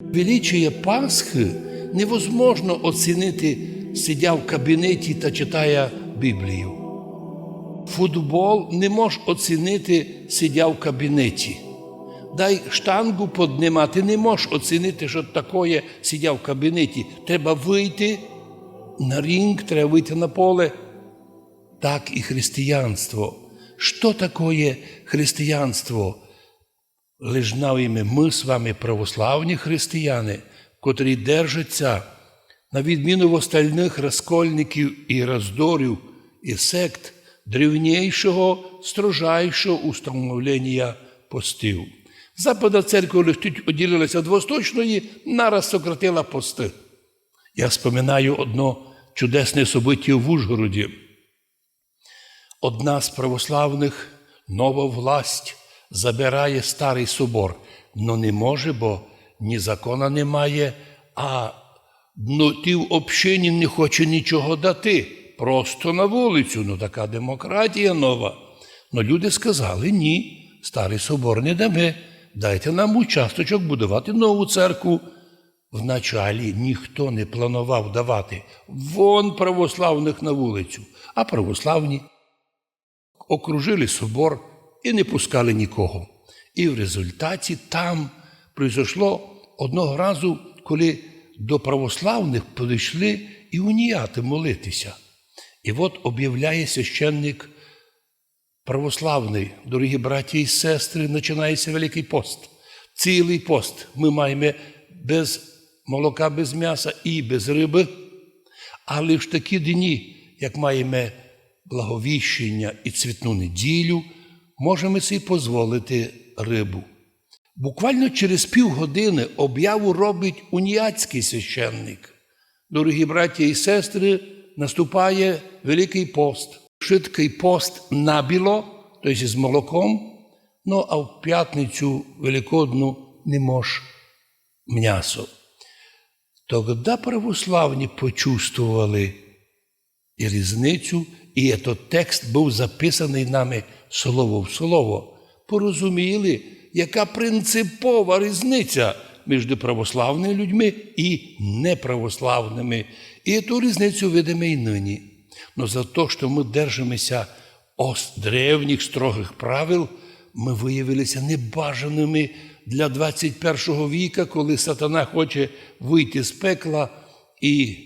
Величие Пасхи невозможно оцінити, сидя в кабінеті та читає Біблію. Футбол не можеш оцінити, сидя в кабінеті. Дай штангу піднімати, не можеш оцінити, що таке сидя в кабінеті. Треба вийти на ринг, треба вийти на поле. Так і християнство. Що таке християнство? Знаємо ми з вами православні християни, котрі держаться, на відміну в остальних розкольників і роздорів і сект древнішого, строжайшого установлення постів. Западна церква лише оділилася від восточної, нараз сократила пости. Я споминаю одно чудесне собиття в Ужгороді. Одна з православних нова власть забирає старий собор, но не може, бо ні закона немає, а ну, ті в общині не хоче нічого дати. Просто на вулицю. Ну така демократія нова. Ну люди сказали: ні, старий собор не даме. Дайте нам участочок будувати нову церкву. Вначалі ніхто не планував давати вон православних на вулицю, а православні окружили собор і не пускали нікого. І в результаті там прийшло одного разу, коли до православних підійшли і уніяти молитися. І от об'являє священник православний, дорогі браті і сестри, починається Великий пост. Цілий пост ми маємо без молока, без м'яса і без риби, але в такі дні, як маємо благовіщення і цвітну неділю, можемо собі дозволити рибу. Буквально через півгодини об'яву робить уніатський священник. Дорогі браті і сестри, наступає Великий пост. Швидкий пост набіло, тобто з молоком, ну а в п'ятницю Великодну не мож м'ясо. Тогда православні почувствували і різницю, і цей текст був записаний нами слово в слово. Порозуміли, яка принципова різниця між православними людьми і неправославними. І ту різницю видимо і нині. Но за те, що ми держимося ось древніх строгих правил, ми виявилися небажаними для 21 віка, коли сатана хоче вийти з пекла і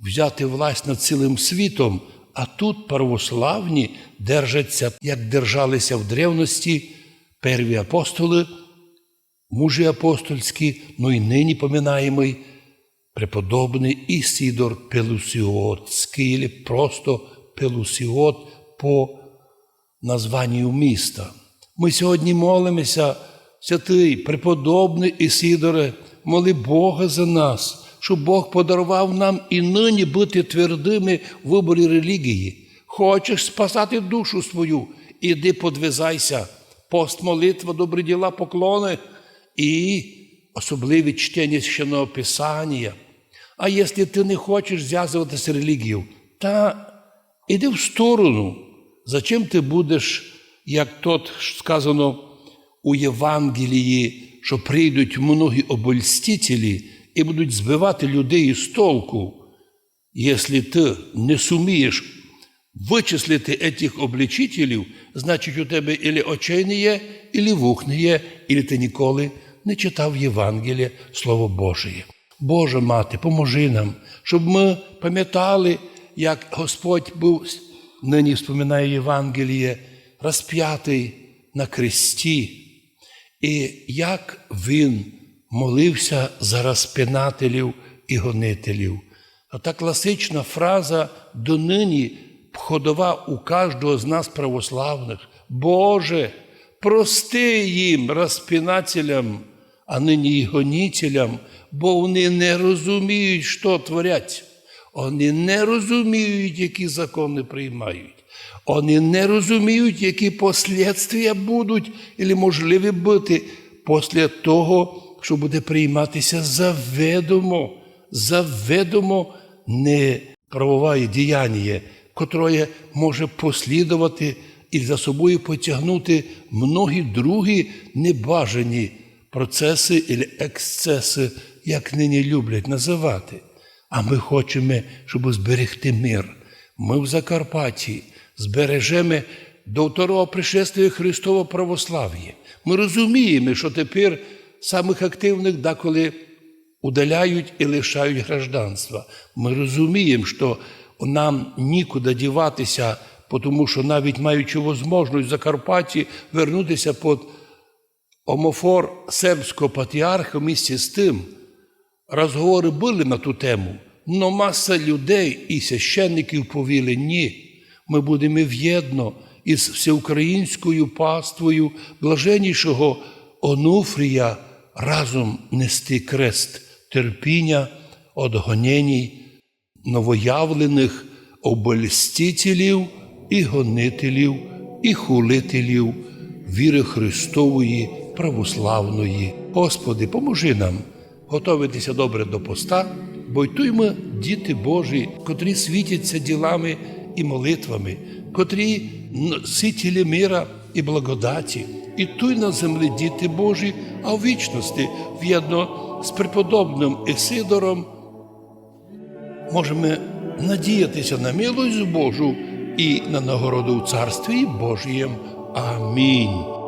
взяти власть над цілим світом. А тут православні держаться, як держалися в древності перві апостоли, мужі апостольські, ну і нині поминаємий преподобний Ісідор Пелусіотський, або просто Пелусіот по названню міста. Ми сьогодні молимося, святий, преподобний Ісідоре, моли Бога за нас, щоб Бог подарував нам і нині бути твердими в виборі релігії. Хочеш спасати душу свою, іди подвизайся, пост молитва, добрі діла, поклони і особливе чтення священного Писання. А якщо ти не хочеш зв'язуватися з релігією, та іди в сторону. Зачем ти будеш, як тот сказано у Євангелії, що прийдуть многі обольстителі і будуть збивати людей із толку, якщо ти не сумієш вичислити цих обличителів, значить у тебе ілі очей не є, ілі вух не є, ілі ти ніколи не читав Євангелія Слово Божє. Боже мати, поможи нам, щоб ми пам'ятали, як Господь був, нині вспоминає Євангеліє, розп'ятий на кресті, і як Він молився за розпинателів і гонителів. Та класична фраза донині ходова у кожного з нас православних. Боже, прости їм, розпинателям, а нині й гонителям, бо вони не розуміють, що творять. Вони не розуміють, які закони приймають. Вони не розуміють, які послідствия будуть, або можливі бути після того, що буде прийматися заведомо, заведомо неправове діяння, котре може послідувати і за собою потягнути многі другі небажані процеси і ексцеси як нині люблять називати. А ми хочемо, щоб зберегти мир. Ми в Закарпатті збережемо до второго пришествия Христового православ'я. Ми розуміємо, що тепер самих активних деколи удаляють і лишають гражданства. Ми розуміємо, що нам нікуди діватися, тому що навіть маючи можливість в Закарпатті вернутися під омофор сербського патріарха в місті з тим, розговори були на ту тему, але маса людей і священників повіли ні. Ми будемо в'єдно із всеукраїнською паствою блаженнішого Онуфрія разом нести крест терпіння одгоненій, новоявлених обольстителів і гонителів, і хулителів віри Христової православної. Господи, поможи нам готуватися добре до поста, бо й діти Божі, котрі світяться ділами і молитвами, котрі носителі мира і благодаті, і той на землі діти Божі, а в вічності в'єдно з преподобним Ісидором можемо надіятися на милость Божу і на нагороду в Царстві Божієм. Амінь.